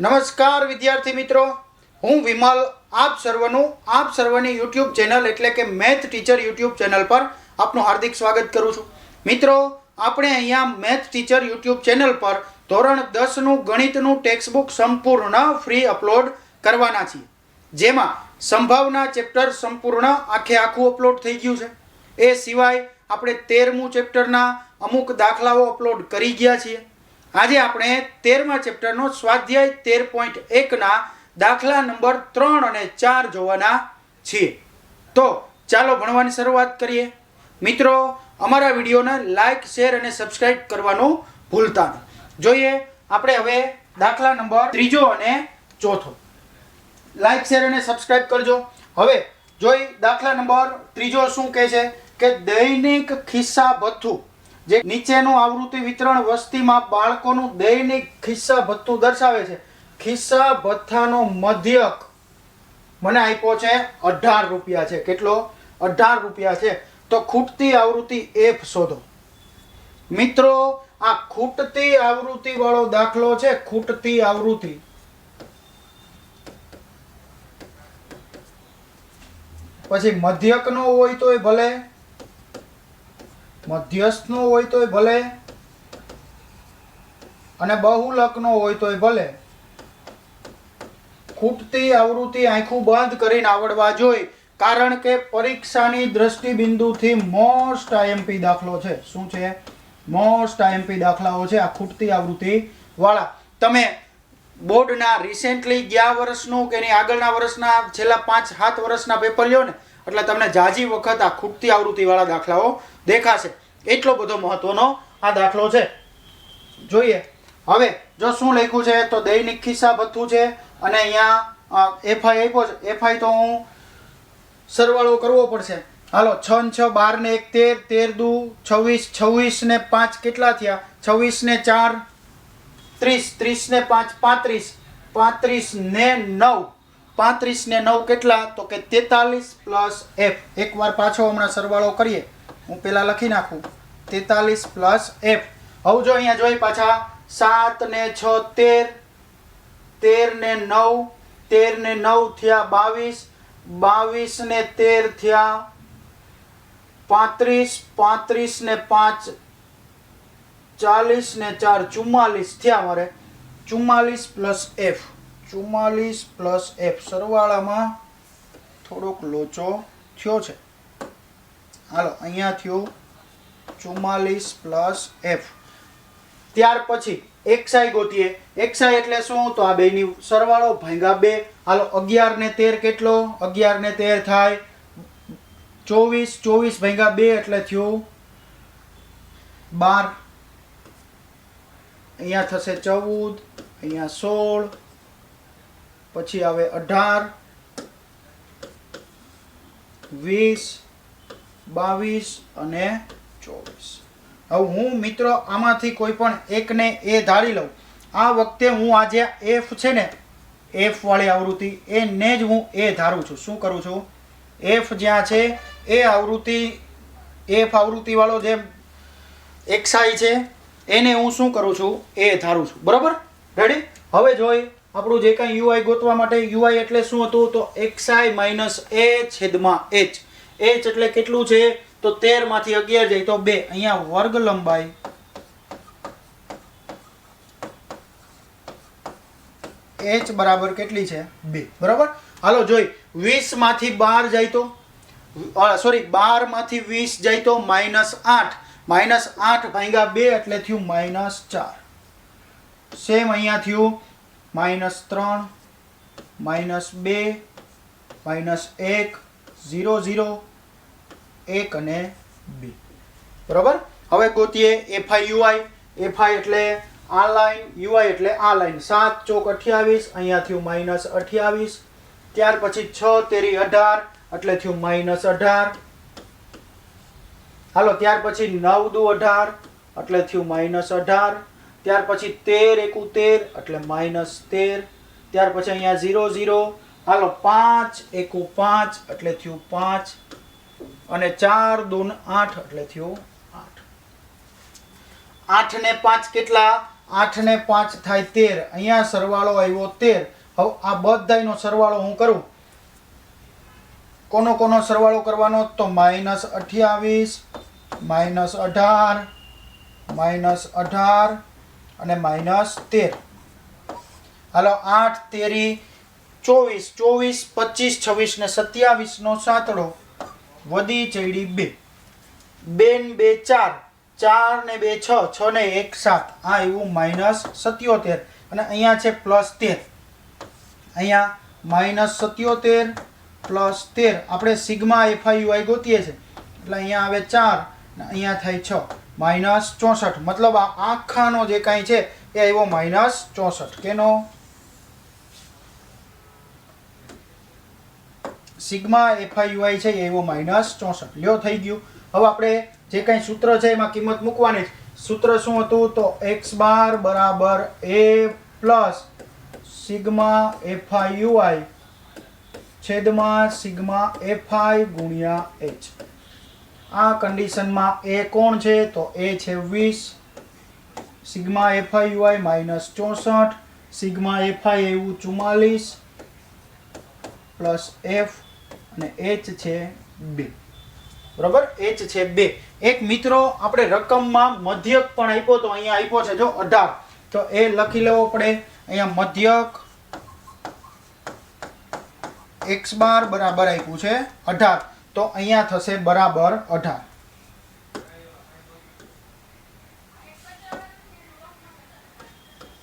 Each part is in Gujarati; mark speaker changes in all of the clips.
Speaker 1: નમસ્કાર વિદ્યાર્થી મિત્રો. હું વિમલ, આપ સર્વનું, આપ સર્વની યુટ્યુબ ચેનલ એટલે કે મેથ ટીચર યુટ્યુબ ચેનલ પર આપનું હાર્દિક સ્વાગત કરું છું. મિત્રો, આપણે અહીંયા મેથ ટીચર યુટ્યુબ ચેનલ પર ધોરણ દસનું ગણિતનું ટેક્સ્ટબુક સંપૂર્ણ ફ્રી અપલોડ કરવાના છીએ. જેમાં સંભાવના ચેપ્ટર સંપૂર્ણ આખે આખું અપલોડ થઈ ગયું છે. એ સિવાય આપણે તેરમું ચેપ્ટરના અમુક દાખલાઓ અપલોડ કરી ગયા છીએ. આજે આપણે તેરમા ચેપ્ટરનો સ્વાધ્યાય તેર પોઈન્ટ એકના દાખલા નંબર ત્રણ અને ચાર જોવાના છીએ. તો ચાલો ભણવાની શરૂઆત કરીએ. મિત્રો, અમારા વિડીયોને લાઇક શેર અને સબસ્ક્રાઇબ કરવાનું ભૂલતા નહીં જોઈએ, આપણે હવે દાખલા નંબર ત્રીજો અને ચોથો. લાઈક, શેર અને સબસ્ક્રાઇબ કરજો. હવે જોઈ, દાખલા નંબર ત્રીજો શું કહે છે? કે દૈનિક ખિસ્સા ભથ્થું જે નીચેનું આવૃત્તિ વિતરણ વસ્તીમાં બાળકોનું દૈનિક ખિસ્સા ભથ્થું દર્શાવે છે. ખિસ્સા ભથ્થાનો મધ્યક મને આપ્યો છે અઢાર રૂપિયા છે. કેટલો? અઢાર રૂપિયા છે. તો ખૂટતી આવૃત્તિ એફ શોધો. મિત્રો, આ ખૂટતી આવૃત્તિ વાળો દાખલો છે, ખૂટતી આવૃત્તિ. પછી મધ્યકનો હોય તોય ભલે. મધ્યસ્થનો હોય તોય ભલે અને બહુલકનો હોય તોય ભલે. ખૂટતી આવૃત્તિ આંખું બંધ કરીને આવડવા જોઈએ કારણ કે પરીક્ષાની દ્રષ્ટિબિંદુથી મોસ્ટ આઈએમપી દાખલો છે. શું છે? મોસ્ટ આઈએમપી દાખલાઓ છે આ ખૂટતી આવૃત્તિ વાળા. તમે બોર્ડના રિસેન્ટલી ગયા વર્ષનું કે એની આગળના વર્ષના છેલ્લા પાંચ સાત વર્ષના પેપર લ્યો ને, એટલે તમને જાજી વખત આ ખૂટતી આવૃત્તિવાળા દાખલાઓ દેખાશે. એટલો બધો મહત્વનો આ દાખલો છે. જોઈએ. હવે, જો શું લખ્યું છે, તો દૈનિક ખિસ્સા ભથ્થું છે, અને અહીંયા એફઆઈ આપ્યો છે. એફઆઈ તો હું સરવાળો કરવો પડશે. હાલો, છ ને છ, બાર ને એક, તેર તેર દુ, છવ્વીસ છવ્વીસ ને પાંચ કેટલા થયા? છવ્વીસ ને ચાર, ત્રીસ. ત્રીસ ને પાંચ, પાંત્રીસ. પાંત્રીસ ને નવ. પાંત્રીસ ને નવ કેટલા? તો કે તેતાલીસ પ્લસ એફ. એકવાર પાછો હમણાં સરવાળો કરીએ. હું પહેલાં લખી નાખું. તેતાલીસ પ્લસ એફ હવે જો અહીંયા જોઈ પાછા, સાત ને છ, તેર. તેર ને નવ, તેર ને નવ થયા બાવીસ. બાવીસ ને તેર થયા પાંત્રીસ. પાંત્રીસ ને પાંચ, ચાલીસ ને ચાર, ચુમ્માલીસ થયા મારે. ચુમ્માલીસ પ્લસ એફ ચુમ્માલીસ પ્લસ એફ સરવાળામાં થોડોક લોચો થયો છે. હાલો, અહીંયા થયું ચુમ્માલીસ પ્લસ એફ. ત્યાર પછી એક્સાઈ ગોતીએ. એક્સાઈ એટલે શું? તો આ બેની સરવાળો ભાંગા બે. હાલો, અગિયાર ને તેર કેટલો? અગિયાર ને તેર થાય ચોવીસ. ચોવીસ ભાંગા બે એટલે થયું બાર. અહીંયા થશે ચૌદ, અહીંયા સોળ, પછી આવે અઢાર, વીસ બાવીસ અને ચોવીસ. હવે હું મિત્રો આમાંથી કોઈ પણ એકને એ ધારી લઉં. આ વખતે હું આ જે એફ છે ને એફ વાળી આવૃત્તિ, એને જ હું એ ધારું છું. શું કરું છું? એફ જ્યાં છે, એ આવૃત્તિ એફ આવૃત્તિવાળો જે એક્સાઈ છે, એને હું શું કરું છું? એ ધારું છું. બરાબર? રેડી હવે જોઈ, આપણું જે કાંઈ યુઆઈ ગોતવા માટે યુઆઈ એટલે શું હતું? તો એક્સઆઈ માઇનસ એ છેદમાં એચ એચ એટલે કેટલું છે? તો તેરમાંથી અગિયાર જાય તો બે. અહીંયા વર્ગ લંબાઈ. એચ બરાબર કેટલી છે? બે. બરાબર? હાલો, જોઈ. વીસમાંથી બાર જાય તો? સોરી બારમાંથી વીસ જાય તો માઇનસ આઠ. માઇનસ આઠ ભાગ્યા બે એટલે થયું માઇનસ ચાર. સેમ અહીંયા થયું માઇનસ ત્રણ, માઇનસ બે, માઇનસ એક ઝીરો ઝીરો એક અને બે. બરાબર? હવે ગોતીએ એફઆઈ યુઆઈ. એફઆઈ એટલે આ લાઈન, યુઆઈ એટલે આ લાઈન. સાત ચોક અઠ્યાવીસ, અહીંયા થયું માઇનસ અઠ્યાવીસ. ત્યાર પછી છ તેરી અઢાર, એટલે થયું માઇનસ અઢાર. હાલો, ત્યાર પછી નવ દુ અઢાર, એટલે થયું માઇનસ અઢાર. ત્યાર પછી તેર એકુ તેર એટલે માઇનસ તેર. ત્યાર પછી અહીંયા ઝીરો ઝીરો હાલો, પાંચ, એકુ પાંચ એટલે થયું પાંચ, અને ચાર દૂન આઠ એટલે થયું આઠ. આઠ ને પાંચ કેટલા? આઠ ને પાંચ થાય તેર. અહીંયા સરવાળો આવ્યો તેર. હવે આ બધાયનો સરવાળો હું કરું? કોનો કોનો સરવાળો કરવાનો? તો માઇનસ અઠ્યાવીસ, માઇનસ અઢાર માઇનસ અઢાર, અને માઇનસ તેર. હાલો, આઠ, તેરી ચોવીસ ચોવીસ, પચીસ, છવ્વીસ ને સત્યાવીસનો સાતડો વધી ચડી બે. બે ને બે ચાર ચાર ને બે છ છ ને એક સાત. આ એવું માઇનસ સત્યોતેર. અને અહીંયા છે પ્લસ તેર. અહીંયા માઇનસ સત્યોતેર પ્લસ તેર. આપણે સિગ્મા એફઆઈયુઆઈ ગોતીએ છીએ એટલે અહીંયા આવે ચાર, ને અહીંયા થાય છ. માઇનસ ચોસઠ. મતલબ આ આખાનો જે કાંઈ છે એ આવ્યો માઇનસ ચોસઠ. કેનો? સિગ્મા એફઆઈયુઆઈ છે એવો માઇનસ ચોસઠ. લ્યો, થઈ ગયું. હવે આપણે જે કાંઈ સૂત્ર છે એમાં કિંમત મૂકવાની. સૂત્ર શું હતું? તો એક્સ બાર બરાબર એ પ્લસ સિગ્મા એફઆઈયુઆઈ છેદમાં સિગ્મા એફઆઈ ગુણ્યા એચ. આ કન્ડિશનમાં એ કોણ છે? તો એ છે વીસ સિગ્મા એફઆઈયુઆઈ માઇનસ ચોસઠ. સિગ્મા એફઆઈ એવું ચુમ્માલીસ. પ્લસ એફ અને એચ છે બે. બરાબર? એચ છે બે. એક મિત્રો આપણે રકમમાં મધ્યક પણ આપ્યો તો અહીંયા આપ્યો છે જો અઢાર. તો એ લખી લેવો પડે. અહીંયા મધ્યક એક્સ બાર બરાબર આપ્યું છે અઢાર. તો અહીંયા થશે બરાબર અઢાર.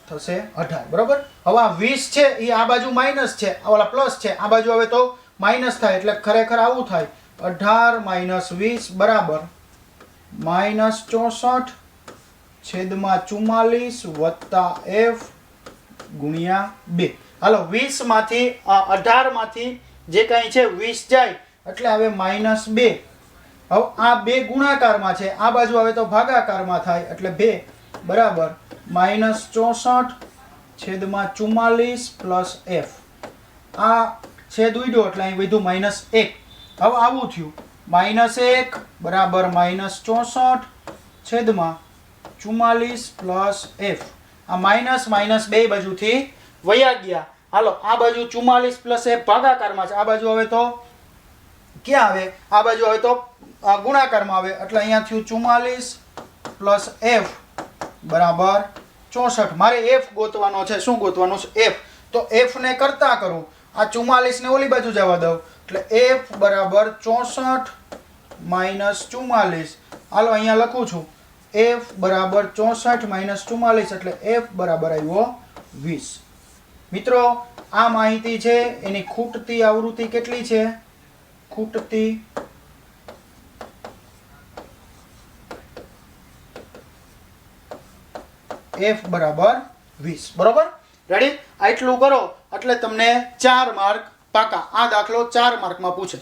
Speaker 1: થશે અઢાર. બરાબર? હવે વીસ છે, એ આ બાજુ માઇનસ છે. ઓલા પ્લસ છે. આ બાજુ હવે તો માઇનસ થાય એટલે ખરેખર આવું થાય. અઢાર માઇનસ વીસ બરાબર. માઇનસ ચોસઠ છેદમાં ચુમ્માલીસ વત્તા એફ ગુણ્યા બે. હાલો, વીસમાંથી અઢારમાંથી અઢાર જે કાંઈ છે, વીસ જાય. એટલે હવે માઇનસ બે. હવે આ બે ગુણાકારમાં છે. આ બાજુ હવે તો ભાગાકારમાં થાય એટલે બે. બરાબર. માઇનસ ચોસઠ છેદમાં ચુમ્માલીસ પ્લસ એફ. આ છેદ ઉડ્યો એટલે અહીં વધ્યું માઇનસ એક. હવે આવું થયું. માઇનસ એક બરાબર માઇનસ ચોસઠ છેદમાં ચુમ્માલીસ પ્લસ એફ આ માઇનસ માઇનસ બે બાજુથી વયા ગયા. હાલો, આ બાજુ ચુમ્માલીસ પ્લસ એફ ભાગાકારમાં છે. આ બાજુ હવે તો ક્યાં આવે? આ બાજુ હવે તો ગુણાકારમાં આવે. એટલે અહીંયા થયું ચુમ્માલીસ પ્લસ એફ બરાબર ચોસઠ. મારે એફ ગોતવાનો છે. શું ગોતવાનું છે? એફ તો એફને કરતા કરું. આ ચુમ્માલીસ ને ઓલી બાજુ જવા દઉં. એટલે એફ બરાબર ચોસઠ માઇનસ ચુમ્માલીસ. હાલો, અહીંયા લખું છું. એફ બરાબર ચોસઠ માઇનસ ચુમ્માલીસ, એટલે એફ બરાબર આવ્યો વીસ. મિત્રો, આ માહિતી છે, એની ખૂટતી આવૃત્તિ કેટલી છે? ખૂટતી એફ બરાબર વીસ. બરોબર? રેડી આટલું કરો, એટલે તમને ચાર માર્ક પાકા. આ દાખલો ચાર માર્કમાં પૂછે.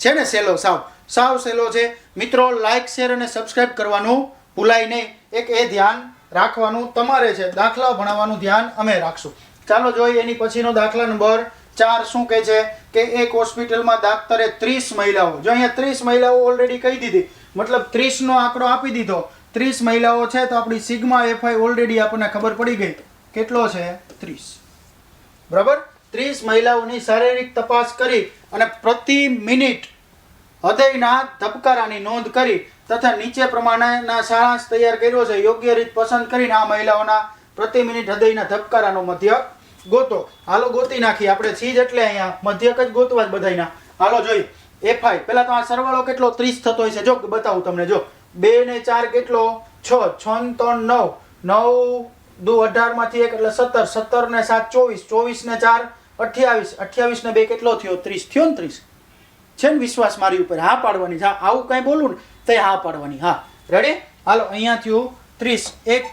Speaker 1: છે ને, સેલો? સાવ. સાવ સેલો છે. મિત્રો લાઇક શેર અને સબસ્ક્રાઇબ કરવાનું ભૂલાય નહીં. એક એ ધ્યાન રાખવાનું તમારે છે. દાખલા ભણાવવાનું ધ્યાન અમે રાખશું. ચાલો જોઈએ એની પછીનો દાખલા નંબર ચાર શું કહે છે કે એક હોસ્પિટલમાં દાક્તરે ત્રીસ મહિલાઓ, જો અહીંયા ત્રીસ મહિલાઓ ઓલરેડી કહી દીધી, મતલબ ત્રીસનો આંકડો આપી દીધો. ત્રીસ મહિલાઓ છે તો આપણી સિગ્મા એફઆઈ ઓલરેડી આપણને ખબર પડી ગઈ. કેટલો છે? ત્રીસ. બરાબર? ત્રીસ મહિલાઓની શારીરિક તપાસ કરી અને પ્રતિ મિનિટ હૃદયના ધબકારાની નોંધ કરી તથા નીચે પ્રમાણેના સારાંશ તૈયાર કર્યો છે. યોગ્ય રીત પસંદ કરીને આ મહિલાઓના પ્રતિ મિનિટ હૃદયના ધબકારાનો મધ્યક ગોતો. હાલો ગોતી નાખી આપણે ચીજ એટલે અહીંયા મધ્યક જ ગોતવા જ બધાયના. હાલો જોઈએ. એફઆઈ પેલા તો આ સરવાળો કેટલો? ત્રીસ થતો હોય છે. જો બતાવું તમને. જો. બે ને ચાર કેટલો? છ. છ ને ત્રણ નવ. નવ દુ અઢારમાંથી એક, એટલે સત્તર. સત્તર ને સાત, ચોવીસ. ચોવીસ ને ચાર, અઠ્યાવીસ. અઠ્યાવીસ ને બે કેટલો થયો? ત્રીસ. થયો ને ત્રીસ. છે ને વિશ્વાસ મારી ઉપર? હા પાડવાની. હા, આવું કાંઈ બોલું ને તે હા પાડવાની. હા. રેડી હાલો, અહીંયા થયું ત્રીસ. એક.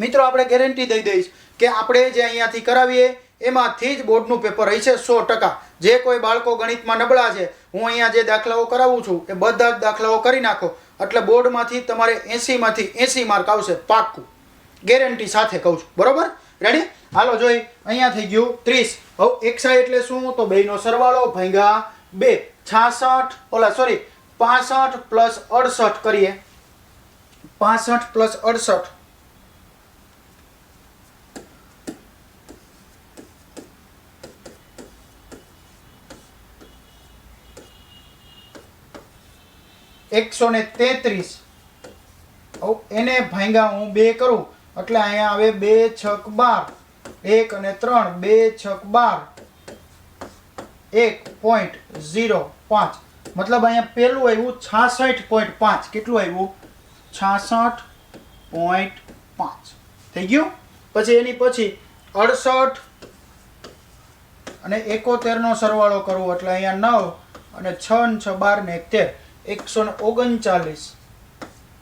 Speaker 1: મિત્રો, આપણે ગેરંટી દઈ દઈશ કે આપણે જે અહીંયાથી કરાવીએ, એમાંથી જ બોર્ડનું પેપર હશે સો ટકા. જે કોઈ બાળકો ગણિતમાં નબળા છે, હું અહીંયા જે દાખલાઓ કરાવું છું, એ બધા જ દાખલાઓ કરી નાખો. એટલે બોર્ડમાંથી તમારે એંસીમાંથી એંસી માર્ક આવશે પાક્કું. ગેરંટી સાથે કહું છું. બરોબર? રેડી હાલો, જોઈ. અહીંયા થઈ ગયું. ત્રીસ. હવે એકસા એટલે શું? તો બેનો સરવાળો ભંગા બે. છાસઠ, ઓલા સોરી પાસઠ પ્લસ અડસઠ કરીએ. પાસઠ પ્લસ અડસઠ. એકસો ને તેત્રીસ. એને ભાંગા હું બે કરું. એટલે અહીંયા આવે બે છક બાર. એક અને ત્રણ, બે છક બાર. એક પોઈન્ટ ઝીરો પાંચ. મતલબ અહીંયા પહેલું આવ્યું છાસઠ પોઈન્ટ પાંચ. કેટલું આવ્યું? છાસઠ પોઈન્ટ પાંચ. થઈ ગયું? પછી એની પછી અડસઠ અને એકોતેરનો સરવાળો કરવો એટલે અહીંયા નવ અને છ ને છ બાર ને તેર એકસો ને ઓગણચાલીસ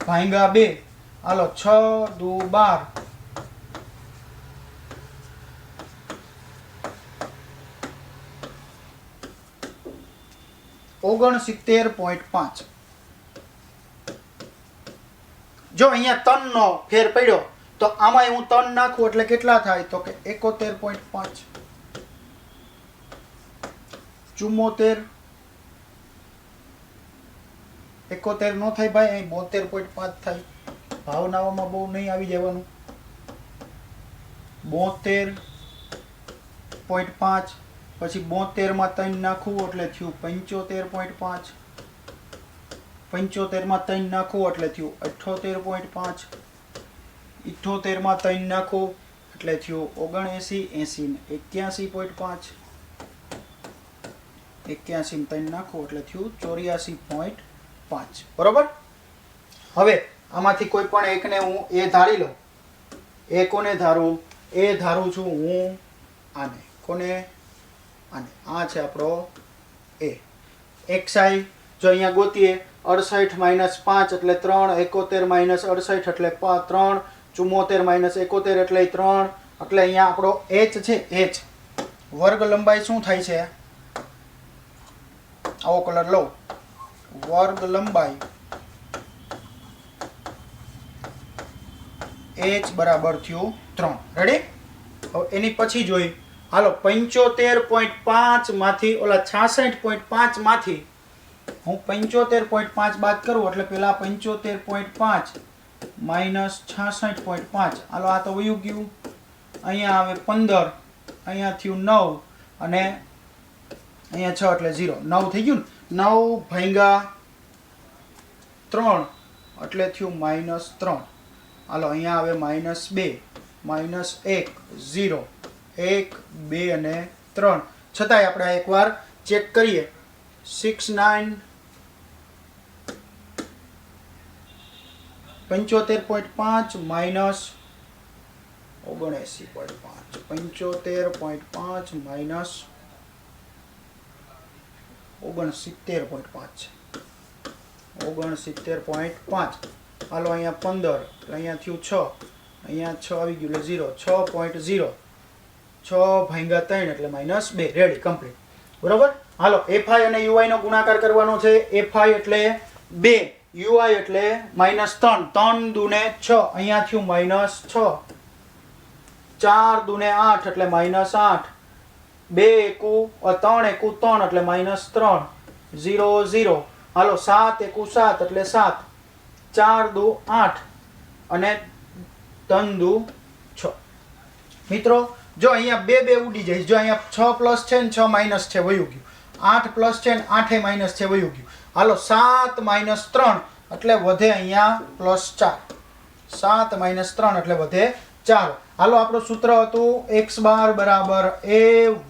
Speaker 1: ભાંગા બે. હાલો છ દુ બાર ઓગણસિત્તેર પોઈન્ટ પાંચ. જો અહીંયા તનનો ફેર પડ્યો, તો આમાં હું તન નાખું એટલે કેટલા થાય? તો કે એકોતેર પોઈન્ટ પાંચ. ચુમ્મોતેર. એકોતેર નો થાય ભાઈ, અહીં બોતેર પોઈન્ટ પાંચ થાય. ભાવનાઓમાં બહુ નહીં આવી જવાનું. બોતેર પોઈન્ટ પાંચ, પછી બોતેરમાં ત્રણ નાખવું એટલે થયું પંચોતેર પોઈન્ટ પાંચ, પંચોતેરમાં ત્રણ નાખવું એટલે થયું અઠ્ઠોતેર પોઈન્ટ પાંચ ઇઠ્ઠોતેરમાં ત્રણ નાખવું એટલે થયું ઓગણએંસી, એંસી એક્યાસી પોઈન્ટ પાંચ, એક્યાસી ત્રણ નાખવું એટલે થયું ચોર્યાસી પોઈન્ટ પાંચ. બરોબર? હવે આમાંથી કોઈ પણ એકને હું એ ધારી લઉં. એ કોને ધારું? એ ધારું છું હું, આને. કોને? આને. આ છે આપણો એ. એક્સાઈ જો અહીંયા ગોતીએ, અડસઠ માઇનસ પાંચ એટલે ત્રણ, એકોતેર માઇનસ અડસઠ એટલે ત્રણ, ચુમ્મોતેર માઇનસ એકોતેર એટલે ત્રણ, એટલે અહીંયા આપણો એચ છે, એચ. વર્ગ લંબાઈ શું થાય છે? આવો કલર લો વર્ગ લંબાઈ એચ બરાબર થયું ત્રણ. રેડી હવે એની પછી જોઈ. હાલો, પંચોતેર પોઈન્ટ પાંચમાંથી ઓલા છાસઠ પોઈન્ટ પાંચમાંથી હું પંચોતેર પોઈન્ટ પાંચ બાદ કરું, એટલે પહેલાં પંચોતેર પોઈન્ટ પાંચ માઇનસ છાસઠ પોઈન્ટ પાંચ. હાલો, આ તો વયું ગયું. અહીંયા આવે પંદર, અહીંયા થયું નવ અને અહીંયા છ એટલે ઝીરો. નવ થઈ ગયું ને? નવ ભાંગા ત્રણ એટલે થયું માઇનસ ત્રણ. હાલો, અહીંયા આવે માઇનસ બે માઇનસ એક ઝીરો એક, બે અને ત્રણ. છતાંય આપણે એકવાર ચેક કરીએ. સિક્સ નાઇન પંચોતેર પોઈન્ટ પાંચ માઇનસ ઓગણએંસી પોઈન્ટ પાંચ. પંચોતેર પોઈન્ટ પાંચ માઇનસ ઓગણસિત્તેર પોઈન્ટ પાંચ ઓગણસિત્તેર પોઈન્ટ પાંચ. હાલો, અહીંયા પંદર, અહીંયા થયું છ, અહીંયા છ આવી ગયું એટલે ઝીરો છ પોઈન્ટ ઝીરો છ ભાંગા ત્રણ એટલે માઇનસ બે રેડી કમ્પ્લીટ બરોબર? હાલો એફઆઈ અને યુઆઈ નો ગુણાકાર કરવાનો છે. એફઆઈ એટલે બે યુઆઈ એટલે માઇનસ ત્રણ. ત્રણ દુને છ, અહીંયા થયું માઇનસ છ. ચાર દુને આઠ એટલે માઇનસ આઠ. બે એકુ ત્રણ એકુ ત્રણ એટલે માઇનસ ત્રણ. ઝીરો ઝીરો હાલો, સાત એકુ સાત એટલે સાત. ચાર દુ આઠ અને ત્રણ દુ છ. મિત્રો, જો અહીંયા બે બે ઉડી જાય, જો અહીંયા છ પ્લસ છે ને છ માઇનસ છે, વયું ગયું. આઠ પ્લસ છે ને આઠે માઇનસ છે, વયું ગયું. હાલો, સાત માઇનસ ત્રણ એટલે વધે અહીંયા પ્લસ ચાર. સાત માઇનસ ત્રણ એટલે વધે ચાર. હાલો, આપણું સૂત્ર હતું એક્સ બાર બરાબર એ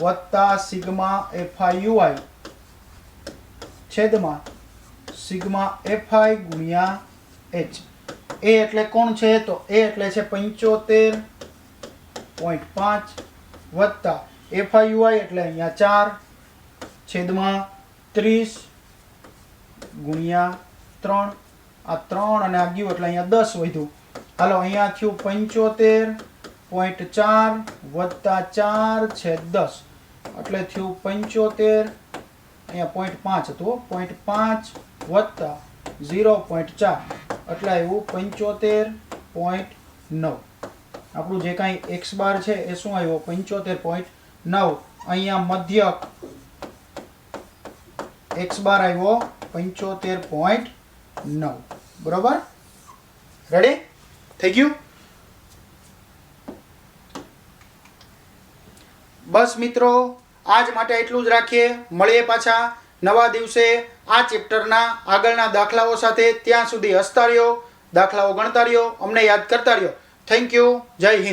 Speaker 1: વત્તા સિગ્મા એફઆઈ યુઆઈ. છેદમાં સિગ્મા એફઆઈ ગુણ્યા એચ એ એટલે કોણ છે? તો એ એટલે છે પંચોતેર પોઈન્ટ પાંચ વત્તા એફઆઈયુઆઈ એટલે અહીંયા ચાર છેદમાં ત્રીસ ગુણ્યા ત્રણ. આ ત્રણ અને આ ગયું એટલે અહીંયા દસ વધ્યું. હાલો, અહીંયા થયું પંચોતેર પોઈન્ટ ચાર વત્તા ચાર છેદ દસ. એટલે થયું પંચોતેર અહીંયા પોઈન્ટ પાંચ હતું પોઈન્ટ પાંચ વત્તા ઝીરો પોઈન્ટ ચાર. એટલે આવ્યું પંચોતેર પોઈન્ટ નવ. આપણું જે કાંઈ એક્સ બાર છે એ શું આવ્યો? પંચોતેર પોઈન્ટ નવ. અહીંયા મધ્યક એક્સ બાર આવ્યો, પંચોતેર પોઈન્ટ નવ. બરોબર? રેડી થઈ ગયું? બસ મિત્રો, આજ માટે એટલું જ રાખીએ. મળીએ પાછા. નવા દિવસે આ ચેપ્ટરના આગળના દાખલાઓ સાથે ત્યાં સુધી હસતા રહ્યો. દાખલાઓ ગણતા રહ્યો. અમને યાદ કરતા રહ્યો. થેન્ક યુ જય હિન્દ.